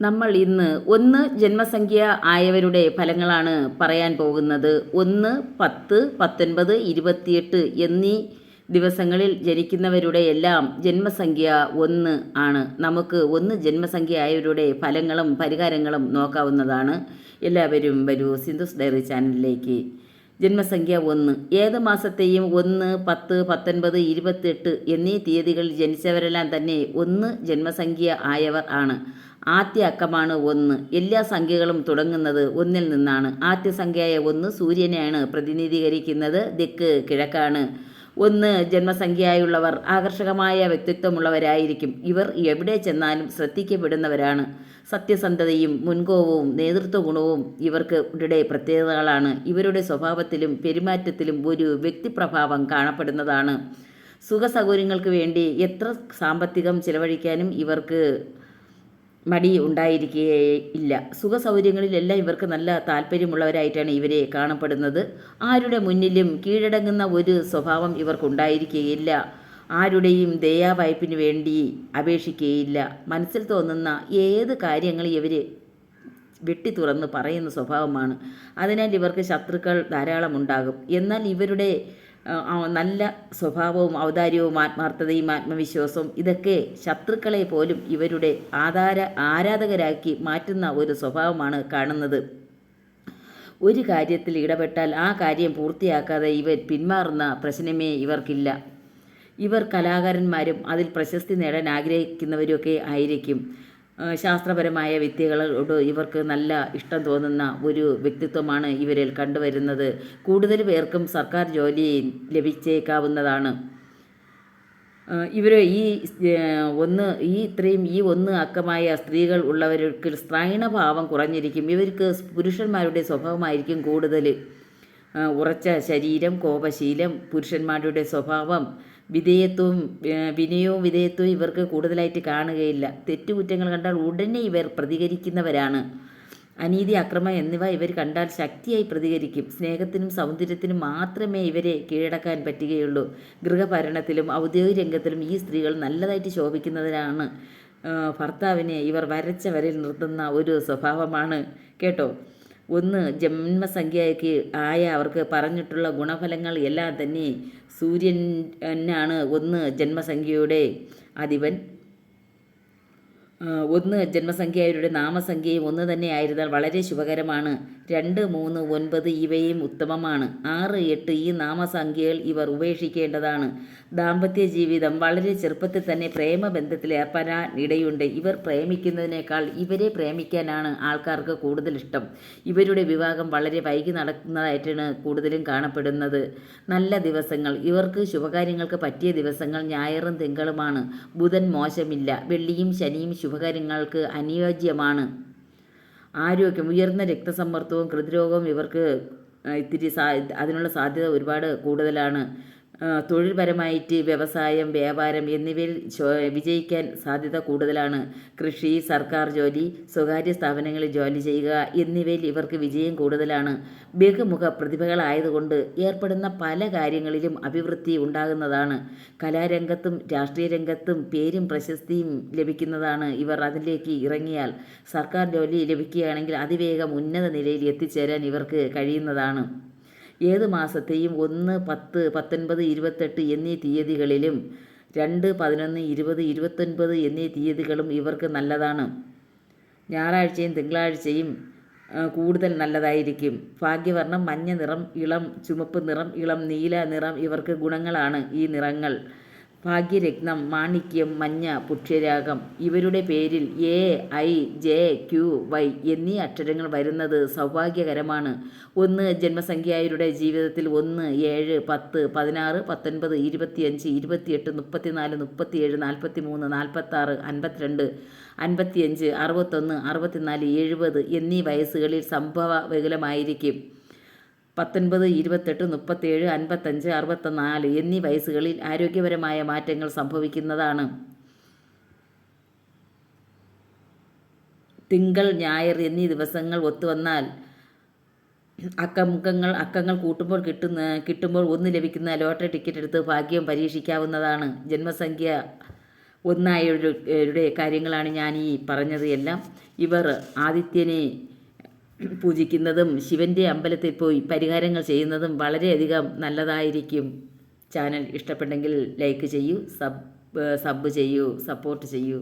നമ്മൾ ഇന്ന് ഒന്ന് ജന്മസംഖ്യ ആയവരുടെ ഫലങ്ങളാണ് പറയാൻ പോകുന്നത്. ഒന്ന് പത്ത് പത്തൊൻപത് ഇരുപത്തിയെട്ട് എന്നീ ദിവസങ്ങളിൽ ജനിക്കുന്നവരുടെ എല്ലാം ജന്മസംഖ്യ ഒന്ന് ആണ്. നമുക്ക് ഒന്ന് ജന്മസംഖ്യ ആയവരുടെ ഫലങ്ങളും പരിഹാരങ്ങളും നോക്കാവുന്നതാണ്. എല്ലാവരും വരൂ സിന്ധുസ് ഡയറി ചാനലിലേക്ക്. ജന്മസംഖ്യ ഒന്ന്. ഏത് മാസത്തെയും ഒന്ന് പത്ത് പത്തൊൻപത് ഇരുപത്തെട്ട് എന്നീ തീയതികളിൽ ജനിച്ചവരെല്ലാം തന്നെ ഒന്ന് ജന്മസംഖ്യ ആയവർ ആണ്. ആദ്യ അക്കമാണ് ഒന്ന്. എല്ലാ സംഖ്യകളും തുടങ്ങുന്നത് ഒന്നിൽ നിന്നാണ്. ആദ്യ സംഖ്യയായ ഒന്ന് സൂര്യനെയാണ് പ്രതിനിധീകരിക്കുന്നത്. ദിക്ക് കിഴക്കാണ്. ഒന്ന് ജന്മസംഖ്യയായുള്ളവർ ആകർഷകമായ വ്യക്തിത്വമുള്ളവരായിരിക്കും. ഇവർ എവിടെ ചെന്നാലും ശ്രദ്ധിക്കപ്പെടുന്നവരാണ്. സത്യസന്ധതയും മുൻകോപവും നേതൃത്വ ഗുണവും ഇവർക്ക് ഇവരുടെ പ്രത്യേകതകളാണ്. ഇവരുടെ സ്വഭാവത്തിലും പെരുമാറ്റത്തിലും ഒരു വ്യക്തിപ്രഭാവം കാണപ്പെടുന്നതാണ്. സുഖസൗകര്യങ്ങൾക്ക് വേണ്ടി എത്ര സാമ്പത്തികം ചിലവഴിക്കാനും ഇവർക്ക് മടി ഉണ്ടായിരിക്കുകയില്ല. സുഖസൗകര്യങ്ങളിലെല്ലാം ഇവർക്ക് നല്ല താല്പര്യമുള്ളവരായിട്ടാണ് ഇവരെ കാണപ്പെടുന്നത്. ആരുടെ മുന്നിലും കീഴടങ്ങുന്ന ഒരു സ്വഭാവം ഇവർക്കുണ്ടായിരിക്കുകയില്ല. ആരുടെയും ദയാവായ്പിന് വേണ്ടി അപേക്ഷിക്കുകയില്ല. മനസ്സിൽ തോന്നുന്ന ഏത് കാര്യങ്ങളും ഇവർ വെട്ടി തുറന്ന് പറയുന്ന സ്വഭാവമാണ്. അതിനാൽ ഇവർക്ക് ശത്രുക്കൾ ധാരാളം ഉണ്ടാകും എന്നാൽ ഇവരുടെ നല്ല സ്വഭാവവും ഔദാര്യവും ആത്മാർത്ഥതയും ആത്മവിശ്വാസവും ഇതൊക്കെ ശത്രുക്കളെ പോലും ഇവരുടെ ആധാര ആരാധകരാക്കി മാറ്റുന്ന ഒരു സ്വഭാവമാണ് കാണുന്നത്. ഒരു കാര്യത്തിൽ ഇടപെട്ടാൽ ആ കാര്യം പൂർത്തിയാക്കാതെ ഇവർ പിന്മാറുന്ന പ്രശ്നമേ ഇവർക്കില്ല. ഇവർ കലാകാരന്മാരും അതിൽ പ്രശസ്തി നേടാൻ ആഗ്രഹിക്കുന്നവരുമൊക്കെ ആയിരിക്കും. ശാസ്ത്രപരമായ വിദ്യകളോട് ഇവർക്ക് നല്ല ഇഷ്ടം തോന്നുന്ന ഒരു വ്യക്തിത്വമാണ് ഇവരിൽ കണ്ടുവരുന്നത്. കൂടുതൽ പേർക്കും സർക്കാർ ജോലി ലഭിച്ചേക്കാവുന്നതാണ്. ഇവർ ഈ ഒന്ന് ഈ ഇത്രയും ഈ ഒന്ന് അക്കമായ സ്ത്രീകൾ ഉള്ളവർക്ക് സ്ത്രൈണഭാവം കുറഞ്ഞിരിക്കും. ഇവർക്ക് പുരുഷന്മാരുടെ സ്വഭാവമായിരിക്കും കൂടുതൽ. ഉറച്ച ശരീരം കോപശീലം പുരുഷന്മാരുടെ സ്വഭാവം വിധേയത്വവും വിനയവും വിധേയത്വവും ഇവർക്ക് കൂടുതലായിട്ട് കാണുകയില്ല. തെറ്റുകുറ്റങ്ങൾ കണ്ടാൽ ഉടനെ ഇവർ പ്രതികരിക്കുന്നവരാണ്. അനീതി അക്രമം എന്നിവ ഇവർ കണ്ടാൽ ശക്തിയായി പ്രതികരിക്കും. സ്നേഹത്തിനും സൗന്ദര്യത്തിനും മാത്രമേ ഇവരെ കീഴടക്കാൻ പറ്റുകയുള്ളൂ. ഗൃഹഭരണത്തിലും ഔദ്യോഗിക രംഗത്തിലും ഈ സ്ത്രീകൾ നല്ലതായിട്ട് ശോഭിക്കുന്നതിനാണ്. ഭർത്താവിനെ ഇവർ വരച്ച വരയിൽ നിർത്തുന്ന ഒരു സ്വഭാവമാണ്. കേട്ടോ? ഒന്ന് ജന്മസംഖ്യയ്ക്ക് ആയ അവർക്ക് പറഞ്ഞിട്ടുള്ള ഗുണഫലങ്ങൾ എല്ലാം തന്നെ സൂര്യനാണ് ഒന്ന് ജന്മസംഖ്യയുടെ അധിപൻ. ഒന്ന് ജന്മസംഖ്യയുടെ നാമസംഖ്യയും ഒന്ന് തന്നെ ആയിരുന്നാൽ വളരെ ശുഭകരമാണ്. രണ്ട് മൂന്ന് ഒൻപത് ഇവയും ഉത്തമമാണ്. ആറ് എട്ട് ഈ നാമസംഖ്യകൾ ഇവർ ഉപേക്ഷിക്കേണ്ടതാണ്. ദാമ്പത്യ ജീവിതം വളരെ ചെറുപ്പത്തിൽ തന്നെ പ്രേമബന്ധത്തിൽ ഏർപ്പെടാൻ ഇടയുണ്ട് ഇവർ പ്രേമിക്കുന്നതിനേക്കാൾ ഇവരെ പ്രേമിക്കാനാണ് ആൾക്കാർക്ക് കൂടുതൽ ഇഷ്ടം. ഇവരുടെ വിവാഹം വളരെ വൈകി നടക്കുന്നതായിട്ടാണ് കൂടുതലും കാണപ്പെടുന്നത്. നല്ല ദിവസങ്ങൾ. ഇവർക്ക് ശുഭകാര്യങ്ങൾക്ക് പറ്റിയ ദിവസങ്ങൾ ഞായറും തിങ്കളുമാണ്. ബുധൻ മോശമില്ല. വെള്ളിയും ശനിയും ശുഭകാര്യങ്ങൾക്ക് അനുയോജ്യമാണ്. ആരോഗ്യം ഉയർന്ന രക്തസമ്മർദ്ദവും ഹൃദ്രോഗവും ഇവർക്ക് ഇത്തിരി സാ അതിനുള്ള സാധ്യത ഒരുപാട് കൂടുതലാണ്. തൊഴിൽപരമായിട്ട് വ്യവസായം വ്യാപാരം എന്നിവയിൽ വിജയിക്കാൻ സാധ്യത കൂടുതലാണ്. കൃഷി സർക്കാർ ജോലി സ്വകാര്യ സ്ഥാപനങ്ങളിൽ ജോലി ചെയ്യുക എന്നിവയിൽ ഇവർക്ക് വിജയം കൂടുതലാണ്. ബഹുമുഖ പ്രതിഭകളായതുകൊണ്ട് ഏർപ്പെടുന്ന പല കാര്യങ്ങളിലും അഭിവൃദ്ധി ഉണ്ടാകുന്നതാണ്. കലാരംഗത്തും രാഷ്ട്രീയ രംഗത്തും പേരും പ്രശസ്തിയും ലഭിക്കുന്നതാണ് ഇവർ അതിലേക്ക് ഇറങ്ങിയാൽ. സർക്കാർ ജോലി ലഭിക്കുകയാണെങ്കിൽ അതിവേഗം ഉന്നത നിലയിൽ എത്തിച്ചേരാൻ ഇവർക്ക് കഴിയുന്നതാണ്. ഏത് മാസത്തെയും ഒന്ന് പത്ത് പത്തൊൻപത് ഇരുപത്തെട്ട് എന്നീ തീയതികളിലും രണ്ട് പതിനൊന്ന് ഇരുപത് ഇരുപത്തൊൻപത് എന്നീ തീയതികളും ഇവർക്ക് നല്ലതാണ്. ഞായറാഴ്ചയും തിങ്കളാഴ്ചയും കൂടുതൽ നല്ലതായിരിക്കും. ഭാഗ്യവർണം മഞ്ഞ നിറം ഇളം ചുമപ്പ് നിറം ഇളം നീല നിറം ഇവർക്ക് ഗുണങ്ങളാണ് ഈ നിറങ്ങൾ. ഭാഗ്യരത്നം മാണിക്യം മഞ്ഞ പുഷ്യരാഗം ഇവരുടെ പേരിൽ A I J Q Y എന്നീ അക്ഷരങ്ങൾ വരുന്നത് സൗഭാഗ്യകരമാണ്. ഒന്ന് ജന്മസംഖ്യയുടെ ജീവിതത്തിൽ ഒന്ന് ഏഴ് പത്ത് പതിനാറ് പത്തൊൻപത് ഇരുപത്തിയഞ്ച് ഇരുപത്തിയെട്ട് മുപ്പത്തിനാല് മുപ്പത്തിയേഴ് നാൽപ്പത്തി മൂന്ന് നാൽപ്പത്താറ് അൻപത്തിരണ്ട് അൻപത്തിയഞ്ച് അറുപത്തൊന്ന് അറുപത്തിനാല് എഴുപത് എന്നീ വയസ്സുകളിൽ സംഭവ വികലമായിരിക്കും പത്തൊൻപത് ഇരുപത്തെട്ട് മുപ്പത്തേഴ് അൻപത്തഞ്ച് അറുപത്തിനാല് എന്നീ വയസ്സുകളിൽ ആരോഗ്യപരമായ മാറ്റങ്ങൾ സംഭവിക്കുന്നതാണ്. തിങ്കൾ ഞായർ എന്നീ ദിവസങ്ങൾ ഒത്തുവന്നാൽ അക്കമുഖങ്ങൾ അക്കങ്ങൾ കൂട്ടുമ്പോൾ കിട്ടുന്ന കിട്ടുമ്പോൾ ഒന്ന് ലഭിക്കുന്ന ലോട്ടറി ടിക്കറ്റ് എടുത്ത് ഭാഗ്യം പരീക്ഷിക്കാവുന്നതാണ്. ജന്മസംഖ്യ ഒന്നായവരുടെ കാര്യങ്ങളാണ് ഞാൻ ഈ പറഞ്ഞത് എല്ലാം. ഇവർ ആദിത്യനെ പൂജിക്കുന്നതും ശിവന്റെ അമ്പലത്തിൽ പോയി പരിഹാരങ്ങൾ ചെയ്യുന്നതും വളരെയധികം നല്ലതായിരിക്കും. ചാനൽ ഇഷ്ടപ്പെട്ടെങ്കിൽ ലൈക്ക് ചെയ്യൂ സബ് സബ് ചെയ്യൂ സപ്പോർട്ട് ചെയ്യൂ.